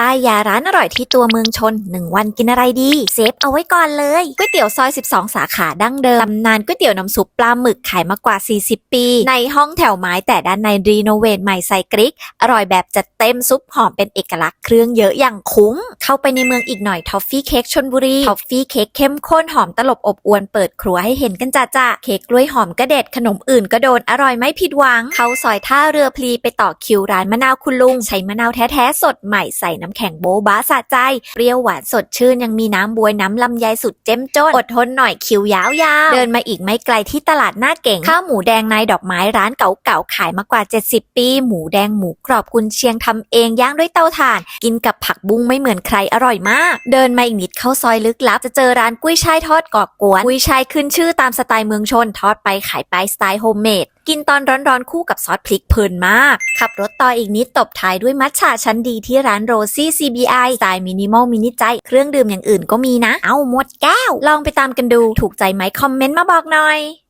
ป้ายยาร้านอร่อยที่ตัวเมืองชน 1 วันกินอะไรดี เซฟเอาไว้ก่อนเลยก๋วยเตี๋ยวซอย 12 สาขาดั้งเดิมตำนานก๋วยเตี๋ยวน้ำซุปปลาหมึกขายมากว่า 40 ปี ในห้องแถวไม้แต่ด้านในรีโนเวทใหม่ใส่กริก อร่อยแบบจัดเต็มซุปหอมเป็นเอกลักษณ์เครื่องเยอะอย่างคุ้ม เข้าไปในเมืองอีกหน่อยทอฟฟี่เค้กชนบุรีทอฟฟี่เค้กเข้มข้นหอมตลบอบอวนเปิดครัวให้เห็นกันจ้าจ้าเค้กกล้วยหอมก็เด็ดขนมอื่นก็โดนอร่อยไม่ผิดหวังเข้าซอยท่าเรือพลีไปต่อคิวร้านมะนาวคุณลุงใช้มะนาวแท้ๆสดใหม่ใส่น้ำแข็งโบ๊บ้าสะใจ เปรี้ยวหวานสดชื่นยังมีน้ำบวยน้ำลำไยสุดเจ้มจน อดทนหน่อยคิวยาวๆ เดินมาอีกไม่ไกลที่ตลาดหน้าเก่ง ข้าวหมูแดงนายดอกไม้ร้านเก่าๆ ขายมากว่า 70 ปี หมูแดงหมูกรอบกุนเชียงทำเองย่างด้วยเตาถ่าน กินกับผักบุ้งไม่เหมือนใครอร่อยมาก เดินมาอีกนิดเข้าซอยลึกลับ จะเจอร้านกุ้ยช่ายทอดกอบกวน กุ้ยช่ายขึ้นชื่อตามสไตล์เมืองชนทอดไปขายไปสไตล์โฮมเมด กินตอนร้อนๆคู่กับซอสพริกเพลินมาก ขับรถต่ออีกนิดตบท้ายด้วยมัทฉะชั้นดีที่ร้านโรซี่ CBI สไตล์มินิมอลมินิใจ เครื่องดื่มอย่างอื่นก็มีนะ เอาหมดแก้ว ลองไปตามกันดู ถูกใจไหมคอมเมนต์มาบอกหน่อย